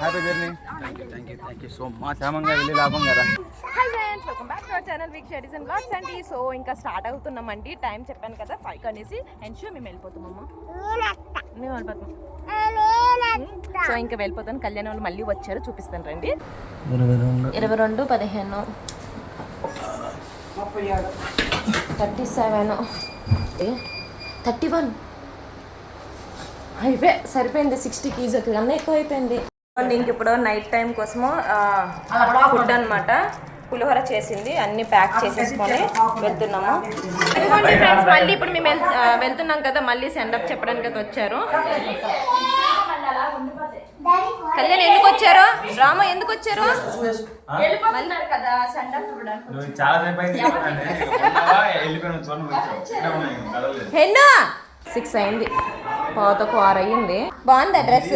Happy journey thank you thank you so much క్షేమంగా వెళ్ళి లాభం కదా? Hi friends welcome back to our channel week shades and blogs అండి so ఇంకా start అవుతున్నామండి. టైం చెప్పాను కదా ఫైవ్ అనేసి అండ్ షూ మేము వెళ్ళిపోతామమ్మా మేము వెళ్ళిపోతాం. సో ఇంకా వెళ్ళిపోతాను కళ్యాణ్ వాళ్ళు మళ్ళీ వచ్చారు చూపిస్తాను రండి. ఇరవై రెండు పదిహేను. Thirty seven. Thirty one. అయిపోయి సరిపోయింది. సిక్స్టీ కేజీ కన్నా ఎక్కువ అయిపోయింది ఇంక ఇప్పుడు నైట్ టైం కోసము ఫుడ్ అన్నమాట. పులిహోర చేసింది అన్ని ప్యాక్ చేసేసుకొని వెళ్తున్నాము. ఇదిగోండి ఫ్రెండ్స్ మళ్ళీ ఇప్పుడు మేము వెళ్తున్నాం కదా మళ్ళీ సెండప్ చెప్పడానికి అయితే వచ్చారు. కళ్యాణ్ ఎందుకు వచ్చారు? రామ ఎందుకు వచ్చారు? హెన్నా! సిక్స్ అయింది. పావుతో ఆరు అయ్యింది. బాగుందా డ్రెస్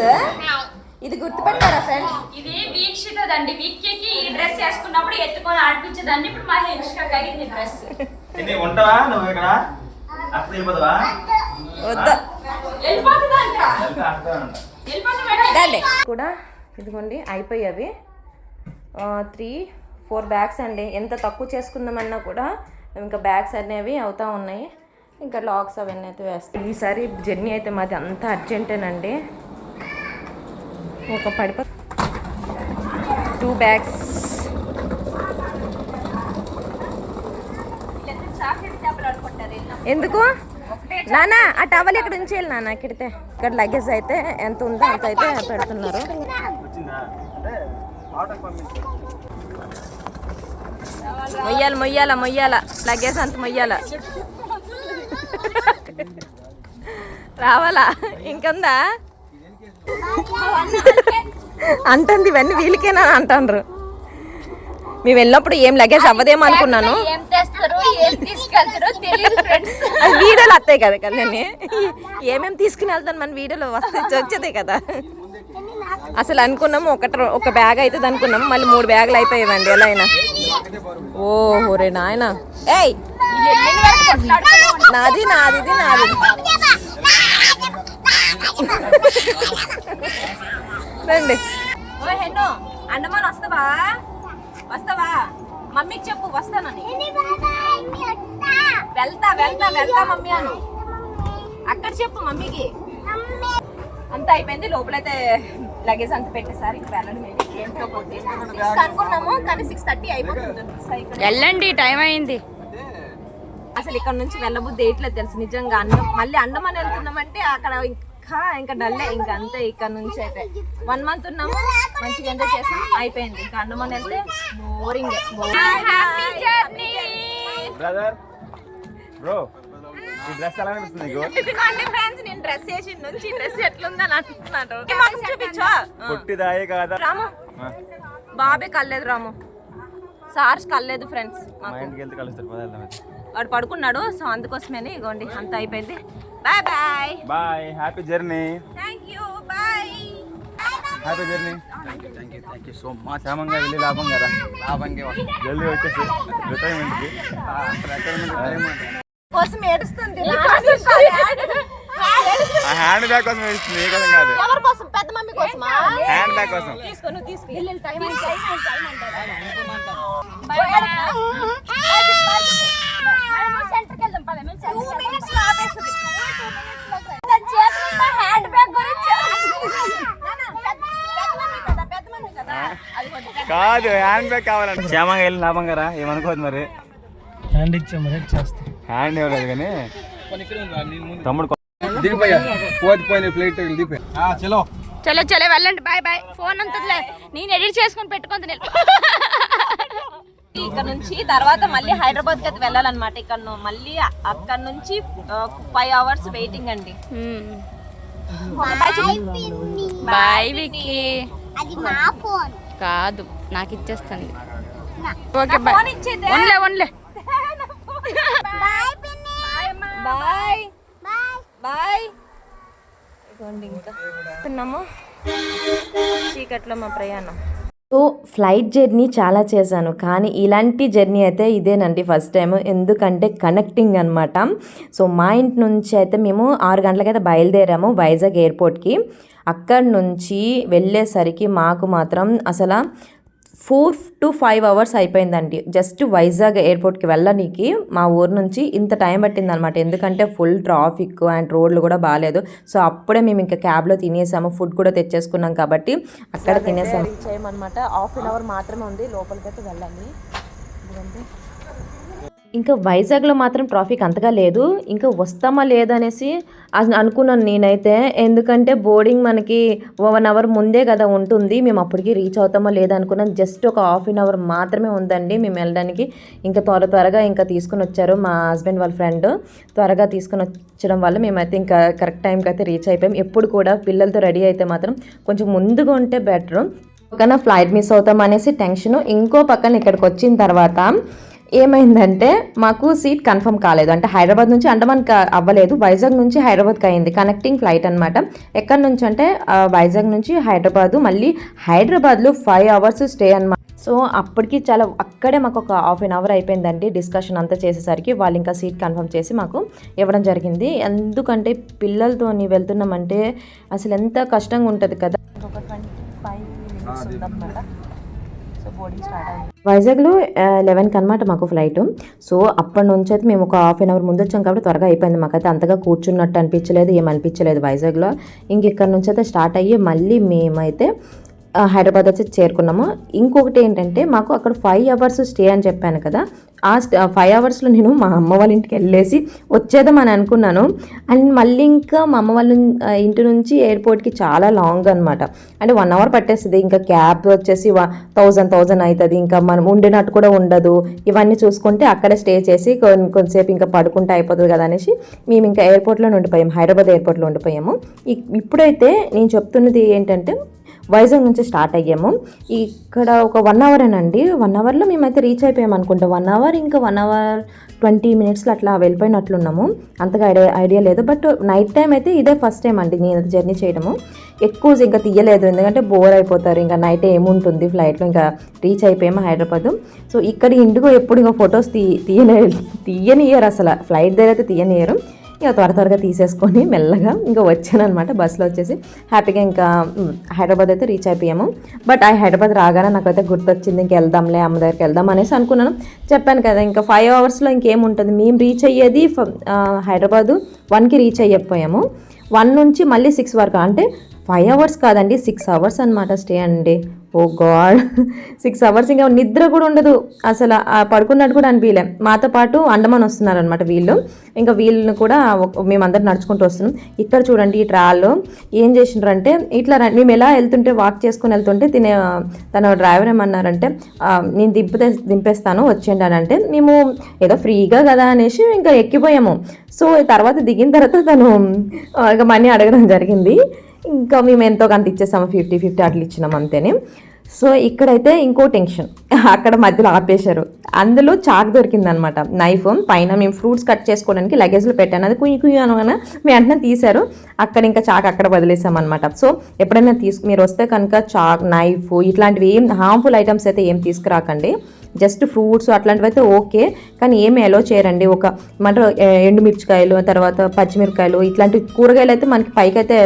ఇది గుర్తుపెట్టారా ఫ్రెండ్స్ ఇది వీక్షితదండి. వీక్కి ఈ డ్రెస్ వేసుకున్నప్పుడు ఎత్తుకొని ఆడిపించదండి ఇప్పుడు మా హెచ్గా కలిగింది డ్రెస్. ఇది ఉంటావా నువ్వు ఇక్కడ? అప్పుడు వెళ్ళిపోతావా? వద్దా. వెళ్ళిపోతుందంట. వెళ్ళిపోతుంది. దండి కూడా ఇదిగోండి అయిపోయావి త్రీ ఫోర్ బ్యాగ్స్ అండి. ఎంత తక్కువ చేసుకుందామన్నా కూడా ఇంకా బ్యాగ్స్ అనేవి అవుతా ఉన్నాయి. ఇంకా లాక్స్ అవన్నీ అయితే వేస్తాయి ఈసారి జర్నీ అయితే మాది అంత అర్జెంటేనండి ఒక పడిపో. టూ బ్యాగ్స్ ఎందుకు? నానా ఆ టవల్ ఇక్కడ ఉంచేయాలి నాన్న ఇక్కడితే ఇక్కడ లగేజ్ అయితే ఎంత ఉందో అంత అయితే పెడుతున్నారు మొయ్యాల మొయ్యాల మొయ్యాల. లగేజ్ అంత మొయ్యాల. రావాలా? ఇంకందా? అంటుంది ఇవన్నీ వీళ్ళకేనా అంటాండ్రు. మేము వెళ్ళినప్పుడు ఏం లగేజ్ అవ్వదేమో అనుకున్నాను. వీడియోలో వస్తాయి కదా కళ్యాణి ఏమేమి తీసుకుని వెళ్తాను మన వీడియోలో వస్తే వచ్చేదే కదా. అసలు అనుకున్నాము ఒకటి ఒక బ్యాగ్ అవుతుంది అనుకున్నాము మళ్ళీ మూడు బ్యాగులు అయిపోయావండి ఎలా అయినా. ఓ రే నాయన. ఏయ్! నాది నాది నాది రండి. ఓ హెన్నో అండమాన్ వస్తావా? వస్తావా? మమ్మీకి చెప్పు వస్తానని. వెళ్తా వెళ్తా వెళ్తా మమ్మీ అను. అక్కడ చెప్పు మమ్మీకి. అంత అయిపోయింది లోపలైతే లగేజ్ అంత పెట్టేసారి అనుకున్నాము కానీ సిక్స్ థర్టీ అయిపోతుంది. సరే, ఇక్కడ- వెళ్ళండి టైం అయింది. అసలు ఇక్కడ నుంచి వెళ్ళబుద్ధి వేయట్లేదు తెలుసు నిజంగా అన్నం. మళ్ళీ అండమాన్ వెళ్తున్నామంటే అక్కడ ఇంకా ఇంకా డల్లే ఇంకా అంతే ఇక్కడ నుంచి అయితే. వన్ మంత్ ఉన్నాము మంచిగా ఎంజాయ్ చేసాం అయిపోయింది. ఇంకా అండమాన్ వెళ్తే boring happy journey brother bro ఈ డ్రెస్ ఎలా అనిపిస్తుంది ఫ్రెండ్స్ నేను డ్రెస్ నుంచి డ్రెస్ ఎట్లుందని అంటున్నాడు. చూపించు. పొట్టిదాయే కాదా? రాము. బాబే కల్లేదు రాము. సార్స్ కల్లేదు ఫ్రెండ్స్ మా ఇంటికి వెళ్తే కలుస్తారు పద వాడు పడుకున్నాడు సో అందుకోసమని ఇగోండి అంత అయిపోయింది. Bye bye bye happy journey thank you bye happy journey thank you thank you so much క్షేమంగా వెళ్ళి లాభం కదా? లాభంగా జల్దీ వచ్చేసి రిటైర్మెంట్కి కోసం ఏడుస్తుంది. హ్యాండ్ బ్యాగ్ కోసం వేస్తుంది ఏ కోసం కాదు. ఎవరి కోసం? పెద్ద మమ్మీ కోసమా? హ్యాండ్ బ్యాగ్ కోసం. తీసుకో నువ్వు తీసుకో. సెంటర్కి వెళ్దాం పద మేము టూ మినిట్స్ కాదు హ్యాండ్ బ్యాగ్ కావాలంటే. క్షేమంగా వెళ్ళి లాభం కదా ఏమనుకోవద్దు మరి. హ్యాండ్ ఇచ్చా మరి చేస్తాం. హ్యాండ్ ఇవ్వలేదు కానీ. తమ్ముడు కొ- దిగిపోయా పోతే ఫ్లైట్ దిగిపోయా చలో. చలో చలో వెళ్ళండి. Bye bye. ఫోన్ అంతలే నేను ఎడిట్ చేసుకొని పెట్టుకొని నేను ఇక్కడ నుంచి తర్వాత మళ్ళీ హైదరాబాద్కి అయితే వెళ్ళాలన్నమాట. ఇక్కడ మళ్ళీ అక్కడ నుంచి ఫైవ్ అవర్స్ వెయిటింగ్ అండి. బాయ్ విక్కీ కాదు నాకు ఇచ్చేస్తుంది. Okay bye phone bye bye ఇదిగోండి ఇంకా. తిన్నాము? చీకట్లో మా ప్రయాణం. సో ఫ్లైట్ జర్నీ చాలా చేశాను. కానీ ఇలాంటి జర్నీ అయితే ఇదేనండి ఫస్ట్ టైం ఎందుకంటే కనెక్టింగ్ అనమాట సో మా ఇంటి నుంచి అయితే మేము ఆరు గంటలకైతే బయలుదేరాము వైజాగ్ ఎయిర్పోర్ట్కి. అక్కడి నుంచి వెళ్ళేసరికి మాకు మాత్రం అసలు ఫోర్ టు ఫైవ్ అవర్స్ అయిపోయిందండి. జస్ట్ వైజాగ్ ఎయిర్పోర్ట్కి వెళ్ళడానికి మా ఊరు నుంచి ఇంత టైం పట్టిందనమాట. ఎందుకంటే ఫుల్ ట్రాఫిక్ అండ్ రోడ్లు కూడా బాగాలేదు. సో అప్పుడే మేము ఇంకా క్యాబ్లో తినేసాము. ఫుడ్ కూడా తెచ్చేసుకున్నాం కాబట్టి అక్కడ తినేసాము. చేయమన్నమాట హాఫ్ అన్ అవర్ మాత్రమే ఉంది. లోపలికైతే వెళ్ళాలి ఇంకా వైజాగ్లో మాత్రం ట్రాఫిక్ అంతగా లేదు. ఇంకా వస్తామా లేదనేసి అనుకున్నాను నేనైతే. ఎందుకంటే బోర్డింగ్ మనకి వన్ అవర్ ముందే కదా ఉంటుంది. మేము అప్పటికి రీచ్ అవుతామా లేదా అనుకున్నాను. జస్ట్ ఒక హాఫ్ అన్ అవర్ మాత్రమే ఉందండి మేము వెళ్ళడానికి. ఇంకా త్వర త్వరగా ఇంకా తీసుకుని వచ్చారు మా హస్బెండ్ వాళ్ళ ఫ్రెండ్. త్వరగా తీసుకుని వచ్చడం వల్ల మేమైతే ఇంకా కరెక్ట్ టైంకి అయితే రీచ్ అయిపోయాం. ఎప్పుడు కూడా పిల్లలతో రెడీ అయితే మాత్రం కొంచెం ముందుగా ఉంటే బెటర్. పక్కన ఫ్లైట్ మిస్ అవుతాం అనేసి టెన్షన్ ఇంకో పక్కన ఇక్కడికి వచ్చిన తర్వాత ఏమైందంటే మాకు సీట్ కన్ఫర్మ్ కాలేదు. అంటే హైదరాబాద్ నుంచి అండమాన్ క- అవ్వలేదు. వైజాగ్ నుంచి హైదరాబాద్కి అయింది. కనెక్టింగ్ ఫ్లైట్ అనమాట ఎక్కడి నుంచి అంటే వైజాగ్ నుంచి హైదరాబాద్ మళ్ళీ హైదరాబాద్లో ఫైవ్ అవర్స్ స్టే అనమాట సో అప్పటికి చాలా అక్కడే మాకు ఒక హాఫ్ అన్ అవర్ అయిపోయిందండి డిస్కషన్ అంతా చేసేసరికి. వాళ్ళు ఇంకా సీట్ కన్ఫర్మ్ చేసి మాకు ఇవ్వడం జరిగింది. ఎందుకంటే పిల్లలతోని వెళ్తున్నామంటే అసలు ఎంత కష్టంగా ఉంటుంది కదా. ఒక ట్వంటీ ఫైవ్ మినిట్స్ ఉందన్నమాట. సో బోర్డింగ్ స్టార్ట్ అయింది వైజాగ్లో లెవెన్కి అనమాట మాకు ఫ్లైట్. సో అప్పటి నుంచి అయితే మేము ఒక హాఫ్ అన్ అవర్ ముందు వచ్చాం కాబట్టి త్వరగా అయిపోయింది. మాకైతే అంతగా కూర్చున్నట్టు అనిపించలేదు ఏం అనిపించలేదు వైజాగ్లో. ఇంక ఇక్కడ నుంచి అయితే స్టార్ట్ అయ్యి మళ్ళీ మేమైతే హైదరాబాద్ వచ్చి చేరుకున్నాము. ఇంకొకటి ఏంటంటే మాకు అక్కడ ఫైవ్ అవర్స్ స్టే అని చెప్పాను కదా. ఆ ఫైవ్ అవర్స్లో నేను మా అమ్మ వాళ్ళ ఇంటికి వెళ్ళేసి వచ్చేద్దామని అనుకున్నాను. అండ్ మళ్ళీ ఇంకా మా అమ్మ వాళ్ళ ఇంటి నుంచి ఎయిర్పోర్ట్కి చాలా లాంగ్ అనమాట అంటే వన్ అవర్ పట్టేస్తుంది. ఇంకా క్యాబ్ వచ్చేసి థౌజండ్ థౌజండ్ అవుతుంది ఇంకా మనం ఉండినట్టు కూడా ఉండదు. ఇవన్నీ చూసుకుంటే అక్కడే స్టే చేసి కొన్ని కొంతసేపు ఇంకా పడుకుంటే అయిపోతుంది కదా అనేసి మేము ఇంకా ఎయిర్పోర్ట్లో ఉండిపోయాము. హైదరాబాద్ ఎయిర్పోర్ట్లో ఉండిపోయాము. ఇప్పుడైతే నేను చెప్తున్నది ఏంటంటే వైజాగ్ నుంచి స్టార్ట్ అయ్యాము. ఇక్కడ ఒక వన్ అవర్ వన్ అవర్లో మేమైతే రీచ్ అయిపోయాం అనుకుంటాం. వన్ అవర్ ఇంకా వన్ అవర్ ట్వంటీ మినిట్స్లో అట్లా వెళ్ళిపోయినట్లున్నాము. అంతగా ఐడియా ఐడియా లేదు. బట్ నైట్ టైం అయితే ఇదే ఫస్ట్ టైం అండి నేను జర్నీ చేయడము. ఎక్కువ ఇంకా తీయలేదు. ఎందుకంటే బోర్ అయిపోతారు. ఇంకా నైట్ ఏముంటుంది? ఫ్లైట్లో ఇంకా రీచ్ అయిపోయాము హైదరాబాద్. సో ఇక్కడ ఇంటికో ఎప్పుడు ఇంకా ఫొటోస్ తీ తీయలే తీయనియరు అసలు. ఫ్లైట్ దగ్గర అయితే తీయనియరు ఇక త్వర త్వరగా తీసేసుకొని మెల్లగా ఇంకా వచ్చాను అనమాట బస్సులో వచ్చేసి హ్యాపీగా ఇంకా హైదరాబాద్ అయితే రీచ్ అయిపోయాము. బట్ ఆ హైదరాబాద్ రాగానే నాకైతే గుర్తొచ్చింది ఇంక వెళ్దాంలే అమ్మ దగ్గరికి వెళ్దాం అనేసి అనుకున్నాను. చెప్పాను కదా ఇంకా ఫైవ్ అవర్స్లో ఇంకేముంటుంది? మేము రీచ్ అయ్యేది ఫ- హైదరాబాదు వన్కి రీచ్ అయ్యపోయాము వన్ నుంచి మళ్ళీ సిక్స్ వరకు అంటే ఫైవ్ అవర్స్ కాదండి సిక్స్ అవర్స్ అనమాట స్టే అండి. Oh God. సిక్స్ అవర్స్ ఇంకా నిద్ర కూడా ఉండదు. అసలు పడుకున్నట్టు కూడా అనిపించలే మాతో పాటు అండమాన్ వస్తున్నారు అనమాట వీళ్ళు. ఇంకా వీళ్ళని కూడా మేమందరం నడుచుకుంటూ వస్తున్నాం. ఇక్కడ చూడండి ఈ ట్రాల్లో ఏం చేసినారంటే ఇట్లా మేము ఎలా వెళ్తుంటే వాక్ చేసుకుని వెళ్తుంటే తినే తన డ్రైవర్ ఏమన్నారంటే నేను దింపితే దింపేస్తాను వచ్చేయండి అని అంటే మేము ఏదో ఫ్రీగా కదా అనేసి ఇంకా ఎక్కిపోయాము. సో తర్వాత దిగిన తర్వాత తను ఇక మనీ అడగడం జరిగింది. ఇంకా మేము ఎంతో కొంత ఇచ్చేసాము ఫిఫ్టీ ఫిఫ్టీ అట్లా ఇచ్చినాం అంతేనే. సో ఇక్కడైతే ఇంకో టెన్షన్. అక్కడ మధ్యలో ఆపేశారు. అందులో చాక్ దొరికిందనమాట. నైఫ్ పైన మేము ఫ్రూట్స్ కట్ చేసుకోవడానికి లగేజ్లో పెట్టాను. అది కుయ్యి కుయ్యి అనగానే మేము వెంటనే తీశారు. అక్కడ ఇంకా చాక్ అక్కడ వదిలేసాం అనమాట సో ఎప్పుడైనా తీసు మీరు వస్తే కనుక చాక్ నైఫ్ ఇట్లాంటివి ఏం హార్మ్ఫుల్ ఐటమ్స్ అయితే ఏం తీసుకురాకండి. జస్ట్ ఫ్రూట్స్ అట్లాంటివి అయితే ఓకే కానీ ఏమి ఎలో చేయరండి. ఒక మన ఎండుమిర్చికాయలు తర్వాత పచ్చిమిరకాయలు ఇట్లాంటి కూరగాయలు అయితే మనకి పైకి అయితే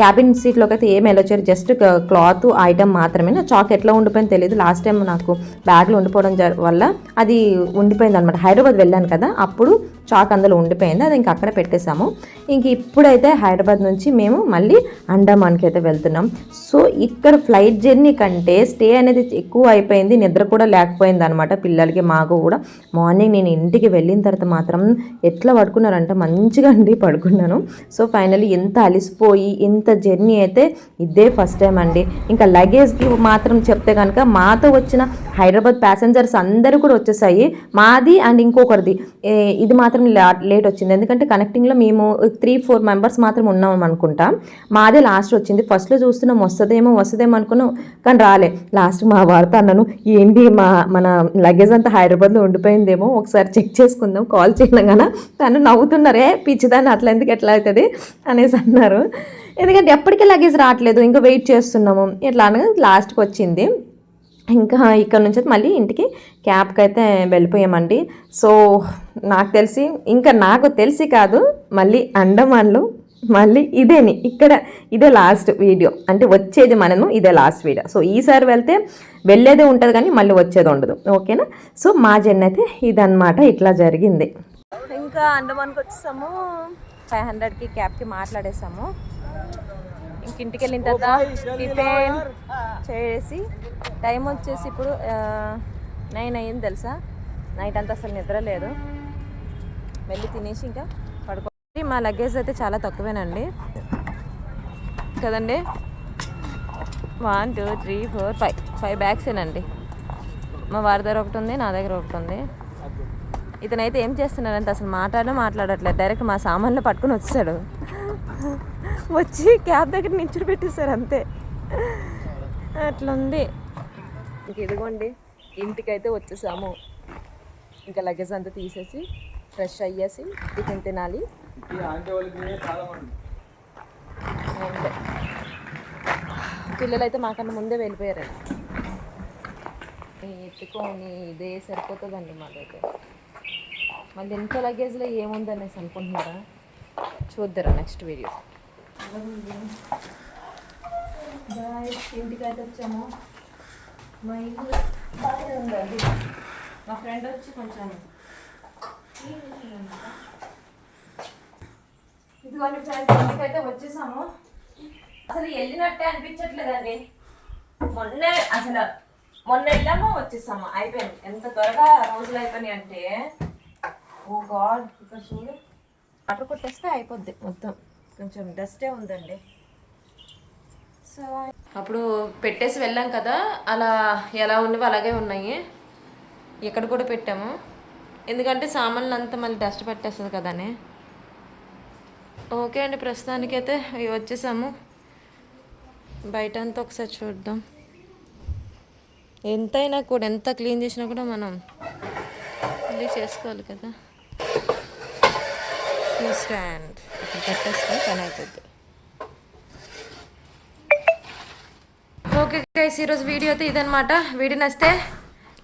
క్యాబిన్ సీట్లోకి అయితే ఏమి అలో చేయరు. జస్ట్ క్లాత్ ఐటమ్ మాత్రమే. నా చాక్ ఎట్లా ఉండిపోయింది తెలియదు లాస్ట్ టైం నాకు బ్యాగ్లో ఉండిపోవడం వల్ల అది ఉండిపోయింది అనమాట హైదరాబాద్ వెళ్ళాను కదా అప్పుడు చాక్ అందులో ఉండిపోయింది. అది ఇంకా అక్కడ పెట్టేశాము. ఇంక ఇప్పుడైతే హైదరాబాద్ నుంచి మేము మళ్ళీ అండమాన్కి అయితే వెళ్తున్నాం. సో ఇక్కడ ఫ్లైట్ జర్నీ కంటే స్టే అనేది ఎక్కువ అయిపోయింది. నిద్ర కూడా లేకపోయింది అనమాట పిల్లలకి మాకు కూడా. మార్నింగ్ నేను ఇంటికి వెళ్ళిన తర్వాత మాత్రం ఎట్లా పడుకున్నారంటే మంచిగా అండి పడుకున్నాను. సో ఫైనల్లీ ఎంత అలిసిపోయి ఇంత జర్నీ అయితే ఇదే ఫస్ట్ టైం అండి. ఇంకా లగేజ్కి మాత్రం చెప్తే కనుక మాతో వచ్చిన హైదరాబాద్ ప్యాసింజర్స్ అందరూ కూడా వచ్చేసాయి. మాది అండ్ ఇంకొకరిది. ఇది మాత్రం లేట్ వచ్చింది. ఎందుకంటే కనెక్టింగ్లో మేము త్రీ ఫోర్ మెంబర్స్ మాత్రం ఉన్నాం అనుకుంటా. మాదే లాస్ట్ వచ్చింది. ఫస్ట్లో చూస్తున్నాం. వస్తుందేమో వస్తుందేమో అనుకున్నాం. కానీ రాలే. లాస్ట్ మా వార్త అన్నాను ఏంటి మా మన లగేజ్ అంతా హైదరాబాద్లో ఉండిపోయిందేమో? ఒకసారి చెక్ చేసుకుందాం. కాల్ చేయగానే తను నవ్వుతున్నారే. పిచ్చిదాన్ని అట్లా ఎందుకు ఎట్లా అవుతుంది? అనేసి అన్నారు. ఎందుకంటే ఎప్పటికీ లగేజ్ రావట్లేదు. ఇంకా వెయిట్ చేస్తున్నాము. ఇట్లా అనగా లాస్ట్కి వచ్చింది. ఇంకా ఇక్కడ నుంచి అయితే మళ్ళీ ఇంటికి క్యాబ్కి అయితే వెళ్ళిపోయామండి. సో నాకు తెలిసి ఇంకా నాకు తెలిసి కాదు మళ్ళీ అండమాన్లో మళ్ళీ ఇదేని ఇక్కడ ఇదే లాస్ట్ వీడియో. అంటే వచ్చేది మనము ఇదే లాస్ట్ వీడియో. సో ఈసారి వెళ్తే వెళ్ళేదే ఉంటుంది కానీ మళ్ళీ వచ్చేది ఉండదు. ఓకేనా? సో మా జర్నీ అయితే ఇదనమాట ఇట్లా జరిగింది. ఇంకా అండమాన్కి వచ్చేసాము. ఫైవ్ హండ్రెడ్కి క్యాబ్కి మాట్లాడేసాము. ఇంక ఇంటికి వెళ్ళిన తర్వాత టిఫిన్ చేసి టైం వచ్చేసి ఇప్పుడు నైన్ అయ్యింది తెలుసా? నైట్ అంతా అసలు నిద్ర లేదు. వెళ్ళి తినేసి ఇంకా పడుకో మా లగేజ్ అయితే చాలా తక్కువేనండి. కదండి? One two three four five five బ్యాగ్సేనండి మా వారి దగ్గర ఒకటి ఉంది నా దగ్గర ఒకటి ఉంది. ఇతనైతే ఏం చేస్తున్నాడంటే అసలు మాట్లాడడం మాట్లాడట్లేదు. డైరెక్ట్ మా సామాన్లు పట్టుకుని వచ్చాడు. వచ్చి క్యాబ్ దగ్గర నించుని పెట్టేశారు అంతే. అట్లుంది. ఇంక ఇదిగోండి ఇంటికైతే వచ్చేసాము. ఇంకా లగేజ్ అంతా తీసేసి ఫ్రెష్ అయ్యేసి టిఫిన్ తినాలి. పిల్లలు అయితే మాకన్నా ముందే వెళ్ళిపోయారండి ఎత్తుకొని ఇదే సరిపోతుందండి మాకైతే. మళ్ళీ ఎంత లగేజ్లో ఏముందనేసి అనుకుంటున్నారా? చూద్దరా నెక్స్ట్ వీడియో ఇంటికి అయితే వచ్చాము. మా ఇల్లు బాగానే ఉందండి. మా ఫ్రెండ్ వచ్చి కొంచెం ఇదిగోండి ఫ్రెండ్స్ ఇంటికైతే వచ్చేసాము. అసలు వెళ్ళినట్టే అనిపించట్లేదండి. మొన్నే అసలు మొన్న వెళ్ళాము వచ్చేసాము. అయిపోయింది. ఎంత త్వరగా రోజులు అయిపోయినాయి అంటే. ఓ గాడ్ ఇక్కడ చూడు. వాటర్ కొట్టేస్తే అయిపోద్ది మొత్తం. కొంచెం డస్టే ఉందండి. సో అప్పుడు పెట్టేసి వెళ్ళాం కదా అలా ఎలా ఉన్నవి అలాగే ఉన్నాయి. ఇక్కడ కూడా పెట్టాము. ఎందుకంటే సామాన్లు అంతా మళ్ళీ డస్ట్ పెట్టేస్తుంది కదని. ఓకే అండి ప్రస్తుతానికైతే ఇవి వచ్చేసాము. బయట అంతా ఒకసారి చూద్దాం. ఎంతైనా కూడా ఎంత క్లీన్ చేసినా కూడా మనం మళ్ళీ చేసుకోవాలి కదా. స్టాండ్ కట్టేస్తే పని అవుతుంది ఓకే గైస్ ఈరోజు వీడియో అయితే ఇదనమాట వీడియో నచ్చితే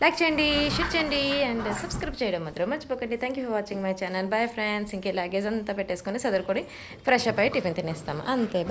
లైక్ చేయండి షేర్ చేయండి అండ్ సబ్స్క్రైబ్ చేయడం మాత్రం మర్చిపోకండి. Thank you for watching my channel bye friends ఇంకే లగేజ్ అంతా పెట్టేసుకొని చదువుకొని ఫ్రెష్ అప్ అయ్యి టిఫిన్ తినేస్తాము అంతే బాయ్